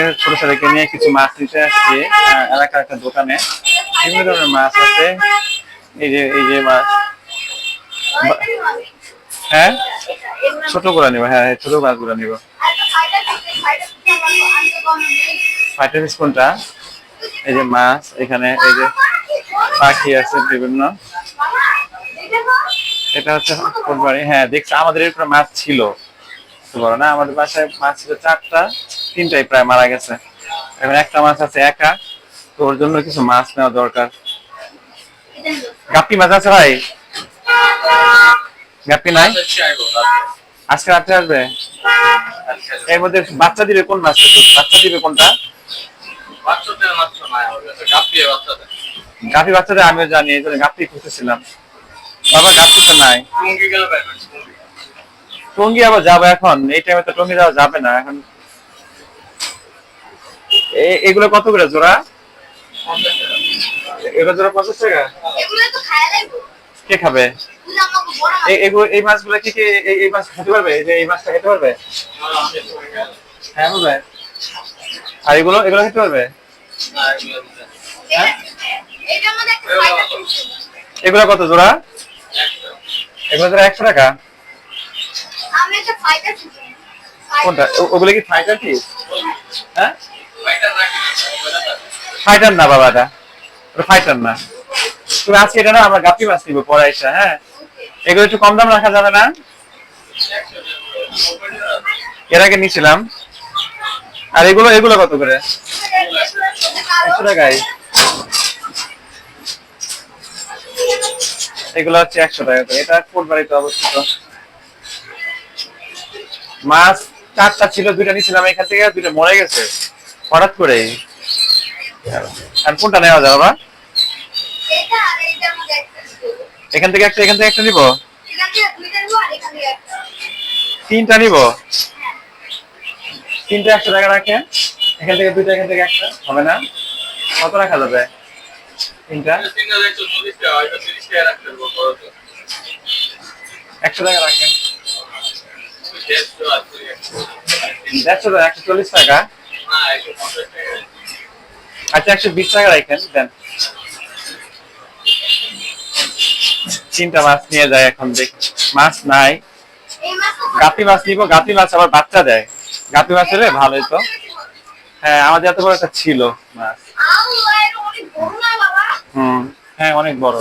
আজকে ছোট ছেলেকে নিয়ে কিছু মাছ নিতে আসছি এলাকার একটা দোকানে। বিভিন্ন ধরনের মাছ আছে। এই যে এই যে মাছ। হ্যাঁ? ছোট করে নিবো হ্যাঁ হ্যাঁ, ছোট মাছগুলো নিবো। ফাইটার স্পুনটা এই যে মাছ এখানে এই যে পাখি আছে বিভিন্ন। এটা হচ্ছে হ্যাঁ দেখছি আমাদের এরকম মাছ ছিল। বলো না আমাদের বাসায় মাছ ছিল চারটা। তিনটাই প্রায় মারা গেছে। এখন একটা মাছ আছে একা, তো ওর জন্য কিছু মাছ নেওয়া দরকার। গাপ্পি মাছ আছে ভাই? গাপ্পি নাই? আজকে রাত্রে আসবে? এর মধ্যে বাচ্চা দিবে কোন মাছ? বাচ্চা দিবে কোনটা? গাপি বাচ্চাদের আমিও জানি, এই জন্য গাপ্পি খুঁজতেছিলাম। বাবা, গাপ্পি তো নাই। টঙ্গি আবার যাব এখন? এই টাইমে তো টঙ্গি যাওয়া যাবে না, এখন এগুলো কত করে জোড়া? এগুলো জোড়া পঞ্চাশ টাকা? কে খাবে? এই মাছগুলো কি কি এই- মাছ খেতে পারবে? যে এই মাছটা খেতে পারবে? হ্যাঁ পারবে আর এগুলো এগুলো খেতে পারবে? এগুলো কত জোড়া? এগুলো জোড়া একশো টাকা? কোনটা? ওগুলো কি ফাইটার কি হ্যাঁ? ফাইটার না বাবা এটা ওটা ফাইটার না। তুমি আজকে এটা না আমরা গাপি মাছ নিবো পরে এসে হ্যাঁ? এগুলো একটু কম দাম রাখা যাবে না? এর আগে নিছিলাম আর এগুলো এগুলো কত করে? একশো টাকায়। এগুলো হচ্ছে একশো টাকা করে। এটা কোন বাড়িতে অবস্থিত? মাছ চারটা ছিল, দুইটা নিছিলাম এখান থেকে, দুইটা মরে গেছে। হঠাৎ করে। আর কোনটা নেওয়া যাবে বাবা এখান থেকে একটা এখান থেকে একটা নিব? তিনটা নিব? তিনটা একশো টাকা রাখেন। এখান থেকে দুইটা এখান থেকে একটা। হবে না? কত রাখা যাবে? তিনটা? একশো টাকা রাখেন। দেড়শো টাকা একশো চল্লিশ টাকা। আচ্ছা একশো বিশ টাকা রাখেন, দেন। তিনটা মাছ নিয়ে যায় এখন, দেখ। মাছ নাই। গাপি মাছ নিবো গাপি মাছ আবার বাচ্চা দেয়। গাপি মাছ হলে ভালোই তো। হ্যাঁ আমাদের এত বড় একটা ছিল মাছ। হুম হ্যাঁ অনেক বড়।